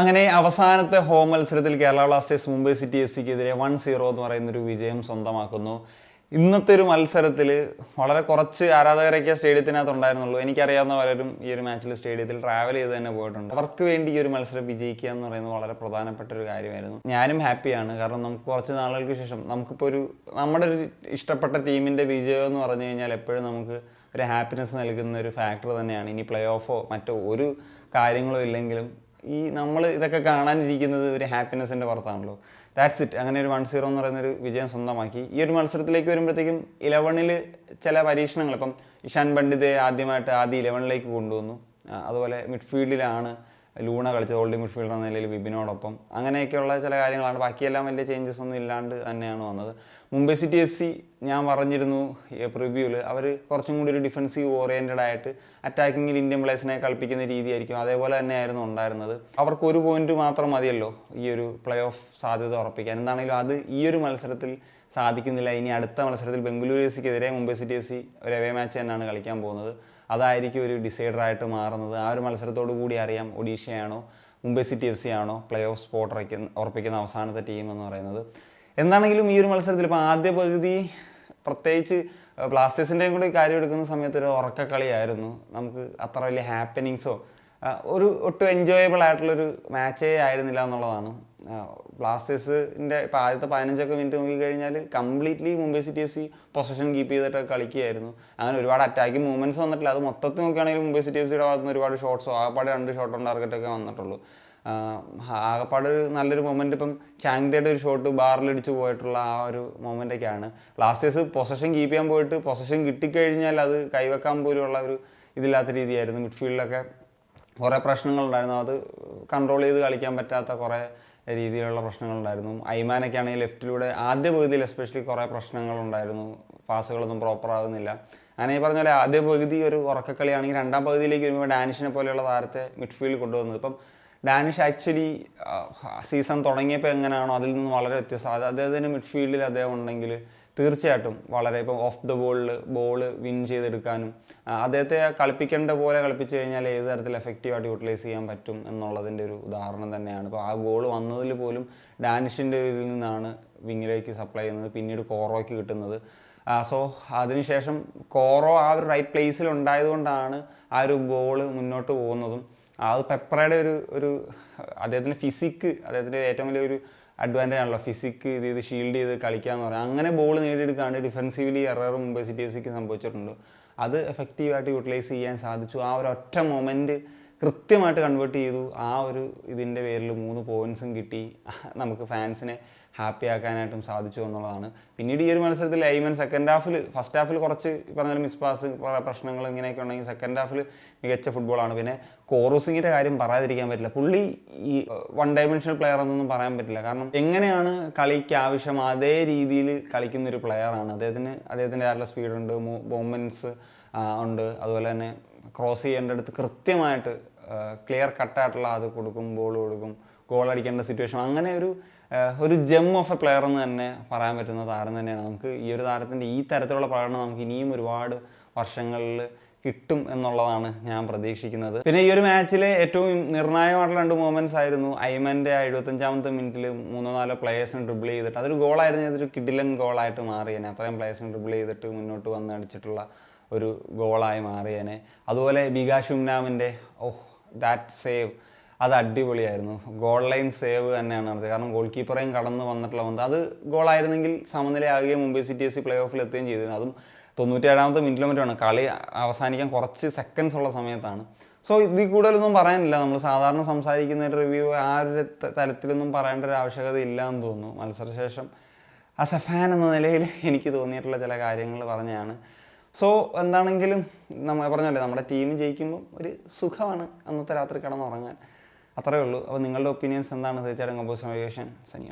അങ്ങനെ അവസാനത്തെ ഹോം മത്സരത്തിൽ Kerala Blasters Mumbai City F സിക്കെതിരെ one zero എന്ന് പറയുന്നൊരു വിജയം സ്വന്തമാക്കുന്നു. ഇന്നത്തെ ഒരു മത്സരത്തിൽ വളരെ കുറച്ച് ആരാധകരൊക്കെ സ്റ്റേഡിയത്തിനകത്ത് ഉണ്ടായിരുന്നുള്ളൂ എനിക്കറിയാവുന്ന പലരും ഈ ഒരു മാച്ചിൽ സ്റ്റേഡിയത്തിൽ ട്രാവൽ ചെയ്ത് തന്നെ പോയിട്ടുണ്ട്. അവർക്ക് വേണ്ടി ഈ ഒരു മത്സരം വിജയിക്കുക എന്ന് പറയുന്നത് വളരെ പ്രധാനപ്പെട്ട ഒരു കാര്യമായിരുന്നു. ഞാനും ഹാപ്പിയാണ് കാരണം നമുക്ക് കുറച്ച് നാളുകൾക്ക് ശേഷം നമുക്കിപ്പോൾ ഒരു നമ്മുടെ ഒരു ഇഷ്ടപ്പെട്ട ടീമിന്റെ വിജയം എന്ന് പറഞ്ഞു കഴിഞ്ഞാൽ എപ്പോഴും നമുക്ക് ഒരു ഹാപ്പിനെസ് നൽകുന്ന ഒരു ഫാക്ടർ തന്നെയാണ്. ഇനി പ്ലേ ഓഫോ മറ്റോ ഒരു കാര്യങ്ങളോ ഇല്ലെങ്കിലും ഈ നമ്മൾ ഇതൊക്കെ കാണാനിരിക്കുന്നത് ഒരു ഹാപ്പിനെസ്സിന്റെ പുറത്താണല്ലോ. ദാറ്റ്സ് ഇറ്റ് അങ്ങനെ ഒരു വൺ സീറോ എന്ന് പറയുന്നൊരു വിജയം സ്വന്തമാക്കി. ഈ ഒരു മത്സരത്തിലേക്ക് വരുമ്പോഴത്തേക്കും ഇലവണിൽ ചില പരീക്ഷണങ്ങൾ ഇപ്പം ഇഷാൻ പണ്ഡിതെ ആദ്യമായിട്ട് ആദ്യ ഇലവനിലേക്ക് കൊണ്ടുവന്നു. അതുപോലെ മിഡ്ഫീൽഡിലാണ് ലൂണ കളിച്ചത് ഓൾഡ് മിഡ്ഫീൽഡർ എന്ന നിലയിൽ വിപിനോടൊപ്പം. അങ്ങനെയൊക്കെയുള്ള ചില കാര്യങ്ങളാണ്. ബാക്കിയെല്ലാം വലിയ ചേഞ്ചസ് ഒന്നും ഇല്ലാണ്ട് തന്നെയാണ് വന്നത്. മുംബൈ സിറ്റി എഫ് സി ഞാൻ പറഞ്ഞിരുന്നു പ്രിവ്യൂവിൽ അവർ കുറച്ചും കൂടി ഒരു ഡിഫൻസീവ് ഓറിയന്റഡ് ആയിട്ട് അറ്റാക്കിങ്ങിൽ ഇന്ത്യൻ പ്ലേയേഴ്സിനെ കളിപ്പിക്കുന്ന രീതിയായിരിക്കും. അതേപോലെ തന്നെയായിരുന്നു ഉണ്ടായിരുന്നത്. അവർക്ക് ഒരു പോയിന്റ് മാത്രം മതിയല്ലോ ഈ ഒരു പ്ലേ ഓഫ് സാധ്യത ഉറപ്പിക്കാൻ. എന്താണെങ്കിലും അത് ഈ ഒരു മത്സരത്തിൽ സാധിക്കുന്നില്ല. ഇനി അടുത്ത മത്സരത്തിൽ ബംഗളൂരു എഫ് സിക്കെതിരെ മുംബൈ സിറ്റി എഫ് സി ഒരു എവേ മാച്ച് തന്നെയാണ് കളിക്കാൻ പോകുന്നത്. അതായിരിക്കും ഒരു ഡിസൈഡറായിട്ട് മാറുന്നത്. ആ ഒരു മത്സരത്തോടു കൂടി അറിയാം ഒഡീഷയാണോ മുംബൈ സിറ്റി എഫ് സി ആണോ പ്ലേ ഓഫ് സ്പോട്ട് ഉറപ്പിക്കുന്ന അവസാനത്തെ ടീം എന്ന് പറയുന്നത്. എന്താണെങ്കിലും ഈ ഒരു മത്സരത്തിൽ ഇപ്പോൾ ആദ്യ പകുതി പ്രത്യേകിച്ച് ബ്ലാസ്റ്റേഴ്സിന്റെയും കൂടി കാര്യം എടുക്കുന്ന സമയത്ത് ഒരു ഉറക്കക്കളിയായിരുന്നു. നമുക്ക് അത്ര വലിയ ഹാപ്പനിങ്സോ ഒരു ഒട്ടും എൻജോയബിൾ ആയിട്ടുള്ളൊരു മാച്ചേ ആയിരുന്നില്ല എന്നുള്ളതാണ്. ബ്ലാസ്റ്റേഴ്സിന്റെ ഇപ്പോൾ ആദ്യത്തെ പതിനഞ്ചൊക്കെ മിനിറ്റ് നോക്കിക്കഴിഞ്ഞാൽ completely Mumbai City F C position keep ചെയ്തിട്ട് കളിക്കുകയായിരുന്നു. അങ്ങനെ ഒരുപാട് അറ്റാക്കിംഗ് മൂവ്മെന്റ്സ് വന്നിട്ടില്ല. അത് മൊത്തത്തിൽ നോക്കുകയാണെങ്കിൽ മുംബൈ സിറ്റി എഫ് സിയുടെ ഭാഗത്തുനിന്ന് ഒരുപാട് ഷോട്ട്സോ ആകപ്പാടെ രണ്ട് ഷോട്ട് ടാർഗറ്റൊക്കെ വന്നിട്ടുള്ളൂ. ആകപ്പാട് ഒരു നല്ലൊരു മൊമെന്റ് ഇപ്പം ചാങ്തയുടെ ഒരു ഷോട്ട് ബാറിലടിച്ച് പോയിട്ടുള്ള ആ ഒരു മൊമെന്റൊക്കെയാണ് ബ്ലാസ്റ്റേഴ്സ് പൊസഷൻ കീപ്പ് ചെയ്യാൻ പോയിട്ട് പൊസഷൻ കിട്ടിക്കഴിഞ്ഞാൽ അത് കൈവെക്കാൻ പോലുള്ള ഒരു ഇതില്ലാത്ത രീതിയായിരുന്നു. മിഡ്ഫീൽഡിലൊക്കെ കുറേ പ്രശ്നങ്ങളുണ്ടായിരുന്നു അത് കൺട്രോൾ ചെയ്ത് കളിക്കാൻ പറ്റാത്ത കുറേ രീതിയിലുള്ള പ്രശ്നങ്ങളുണ്ടായിരുന്നു ഐമാനൊക്കെ ആണെങ്കിൽ ലെഫ്റ്റിലൂടെ ആദ്യ പകുതിയിൽ എസ്പെഷ്യലി കുറേ പ്രശ്നങ്ങളുണ്ടായിരുന്നു പാസുകളൊന്നും പ്രോപ്പർ ആകുന്നില്ല അങ്ങനെ ഈ പറഞ്ഞ പോലെ ആദ്യ പകുതി ഒരു ഉറക്കക്കളിയാണെങ്കിൽ രണ്ടാം പകുതിയിലേക്ക് വരുമ്പോൾ ഡാനിഷിനെ പോലെയുള്ള താരത്തെ മിഡ്ഫീൽഡിൽ കൊണ്ടുവന്നത് ഇപ്പം ഡാനിഷ് ആക്ച്വലി സീസൺ തുടങ്ങിയപ്പോൾ എങ്ങനെയാണോ അതിൽ നിന്ന് വളരെ വ്യത്യസ്തം. അദ്ദേഹത്തിന് മിഡ്ഫീൽഡിൽ അദ്ദേഹം ഉണ്ടെങ്കിൽ തീർച്ചയായിട്ടും വളരെ ഇപ്പം ഓഫ് ദ ബോളിൽ ബോൾ വിൻ ചെയ്തെടുക്കാനും അദ്ദേഹത്തെ കളിപ്പിക്കേണ്ട പോലെ കളിപ്പിച്ചു കഴിഞ്ഞാൽ ഏത് തരത്തിൽ എഫക്റ്റീവായിട്ട് യൂട്ടിലൈസ് ചെയ്യാൻ പറ്റും എന്നുള്ളതിന്റെ ഒരു ഉദാഹരണം തന്നെയാണ്. ഇപ്പോൾ ആ ഗോൾ വന്നതിൽ പോലും ഡാനിഷിന്റെ ഇതിൽ നിന്നാണ് വിങ്ങിലേക്ക് സപ്ലൈ ചെയ്യുന്നത് പിന്നീട് കോറോയ്ക്ക് കിട്ടുന്നത്. സോ അതിനുശേഷം കോറോ ആ ഒരു റൈറ്റ് പ്ലേസിൽ ഉണ്ടായതുകൊണ്ടാണ് ആ ഒരു ബോൾ മുന്നോട്ട് പോകുന്നതും. അത് പെപ്പറയുടെ ഒരു ഒരു അദ്ദേഹത്തിന്റെ ഫിസിക്ക് അദ്ദേഹത്തിന്റെ ഏറ്റവും വലിയ ഒരു അഡ്വാന്റേജ് ആണല്ലോ. ഫിസിക്ക് ഇത് ചെയ്ത് ഷീൽഡ് ചെയ്ത് കളിക്കുക എന്ന് പറയാം അങ്ങനെ ball നേടിയെടുക്കാണ്ട് defensively error Mumbai City F സിക്ക് സംഭവിച്ചിട്ടുണ്ട്. അത് എഫക്റ്റീവായിട്ട് യൂട്ടിലൈസ് ചെയ്യാൻ സാധിച്ചു. ആ ഒരു ഒറ്റ മൊമെന്റ് കൃത്യമായിട്ട് കൺവേർട്ട് ചെയ്തു. ആ ഒരു ഇതിന്റെ പേരിൽ മൂന്ന് പോയിൻസും കിട്ടി. നമുക്ക് ഫാൻസിനെ ഹാപ്പി ആക്കാനായിട്ടും സാധിച്ചു എന്നുള്ളതാണ്. പിന്നീട് ഈ ഒരു മത്സരത്തിൽ ഐമൻ സെക്കൻഡ് ഹാഫിൽ ഫസ്റ്റ് ഹാഫിൽ കുറച്ച് പറഞ്ഞാൽ മിസ്പാസ് മിസ് പാസ് പ്രശ്നങ്ങൾ ഇങ്ങനെയൊക്കെ ഉണ്ടെങ്കിൽ സെക്കൻഡ് ഹാഫിൽ മികച്ച ഫുട്ബോളാണ് പിന്നെ കോറൂസിങ്ങിന്റെ കാര്യം പറയാതിരിക്കാൻ പറ്റില്ല. പുള്ളി ഈ വൺ ഡയമെൻഷണൽ പ്ലെയർ എന്നൊന്നും പറയാൻ പറ്റില്ല. കാരണം എങ്ങനെയാണ് കളിക്ക് ആവശ്യം അതേ രീതിയിൽ കളിക്കുന്ന ഒരു പ്ലെയറാണ് അദ്ദേഹത്തിന് അദ്ദേഹത്തിന്റെ ആയിട്ടുള്ള സ്പീഡുണ്ട് മൂവ്മെന്റ്സ് ഉണ്ട്. അതുപോലെ തന്നെ ക്രോസ് ചെയ്യേണ്ട അടുത്ത് കൃത്യമായിട്ട് ക്ലിയർ കട്ടായിട്ടുള്ള അത് കൊടുക്കും ബോൾ കൊടുക്കും ഗോൾ അടിക്കേണ്ട സിറ്റുവേഷൻ അങ്ങനെ ഒരു ഒരു ജെം ഓഫ് എ പ്ലെയർ എന്ന് തന്നെ പറയാൻ പറ്റുന്ന താരം തന്നെയാണ്. നമുക്ക് ഈ ഒരു താരത്തിന്റെ ഈ തരത്തിലുള്ള പ്രകടനം നമുക്ക് ഇനിയും ഒരുപാട് വർഷങ്ങളിൽ കിട്ടും എന്നുള്ളതാണ് ഞാൻ പ്രതീക്ഷിക്കുന്നത്. പിന്നെ ഈ ഒരു മാച്ചിലെ ഏറ്റവും നിർണായകമായിട്ടുള്ള രണ്ട് മൂമെന്റ്സ് ആയിരുന്നു. ഐമന്റെ എഴുപത്തഞ്ചാമത്തെ മിനിറ്റിൽ മൂന്നോ നാലോ പ്ലേയേഴ്സിന് ഡ്രിബിൾ ചെയ്തിട്ട് അതൊരു ഗോളായിരുന്നു അതൊരു കിഡിലൻ ഗോളായിട്ട് മാറിയാണ് അത്രയും പ്ലേയേഴ്സിന് ഡ്രിബിൾ ചെയ്തിട്ട് മുന്നോട്ട് വന്ന് അടിച്ചിട്ടുള്ള ഒരു ഗോളായി മാറിയേനെ. അതുപോലെ ബികാഷും നാമിന്റെ ഓഹ് ദാറ്റ് സേവ് അത് അടിപൊളിയായിരുന്നു. ഗോൾ ലൈൻ സേവ് തന്നെയാണ് നടത്തിയത്. കാരണം ഗോൾ കീപ്പറേയും കടന്ന് വന്നിട്ടുള്ള വന്നത് അത് ഗോളായിരുന്നെങ്കിൽ സമനിലയാകുകയും Mumbai City F C play ഓഫിൽ എത്തുകയും ചെയ്തിരുന്നു. അതും തൊണ്ണൂറ്റേഴാമത്തെ മിനിറ്റിലും ആണ്. കളി അവസാനിക്കാൻ കുറച്ച് സെക്കൻഡ്സ് ഉള്ള സമയത്താണ്. സോ ഇതിൽ കൂടുതലൊന്നും പറയാനില്ല. നമ്മൾ സാധാരണ സംസാരിക്കുന്ന റിവ്യൂ ആ ഒരു തരത്തിലൊന്നും പറയേണ്ട ഒരു ആവശ്യകത ഇല്ല എന്ന് തോന്നുന്നു. മത്സരശേഷം ആസ് എ ഫാൻ എന്ന നിലയിൽ എനിക്ക് തോന്നിയിട്ടുള്ള ചില കാര്യങ്ങൾ പറഞ്ഞതാണ് സോ എന്താണെങ്കിലും നമ്മൾ പറഞ്ഞല്ലേ നമ്മുടെ ടീം ജയിക്കുമ്പോൾ ഒരു സുഖമാണ് അന്നത്തെ രാത്രി കിടന്നുറങ്ങാൻ. അത്രേ ഉള്ളൂ. അപ്പോൾ നിങ്ങളുടെ ഒപ്പീനിയൻസ് എന്താണ്? തീർച്ചയായിട്ടും കമ്പോസ് സനിയ.